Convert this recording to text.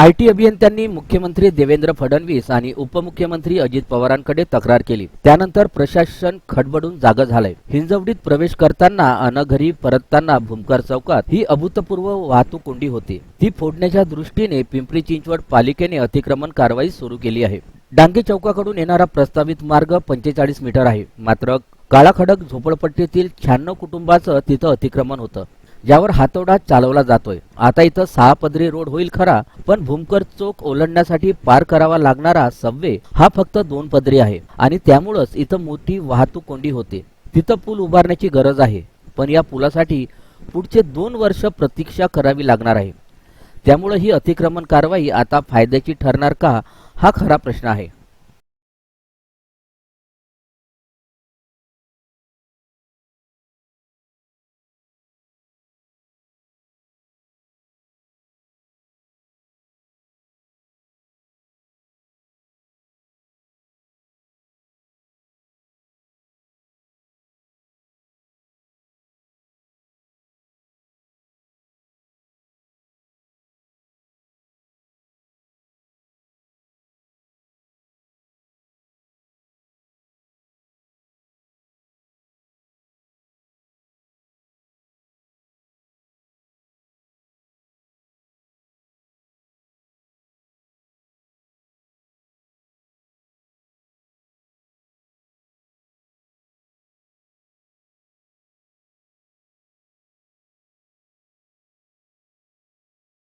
I T अभियंत्यांनी मुख्यमंत्री देवेंद्र फडणवीस आणि उपमुख्यमंत्री अजित पवारांकडे तक्रार केली. त्यानंतर प्रशासन खडबडून जागं झालंय. हिंजवडीत प्रवेश करताना अन घरी परतताना भूमकर चौकात ही अभूतपूर्व वाहतूक कोंडी होती. ती फोडण्याच्या दृष्टीने पिंपरी चिंचवड पालिकेने अतिक्रमण कारवाई सुरू केली आहे. डांगे चौकाकडून येणारा प्रस्तावित मार्ग पंचेचाळीस मीटर आहे. मात्र काळाखडक झोपडपट्टीतील शहाण्णव कुटुंबाचं तिथं अतिक्रमण होतं. ज्यावर हातोडा चालवला जातोय. आता इथं सहा पदरी रोड होईल खरा पण भूमकर चौक ओलांडण्यासाठी पार करावा लागणारा सबवे हा फक्त दोन पदरी आहे. आणि त्यामुळंच इथं मोठी वाहतूक कोंडी होते. तिथं पूल उभारण्याची गरज आहे पण या पुलासाठी पुढचे दोन वर्ष प्रतीक्षा करावी लागणार आहे. त्यामुळे ही अतिक्रमण कारवाई आता फायद्याची ठरणार का हा खरा प्रश्न आहे.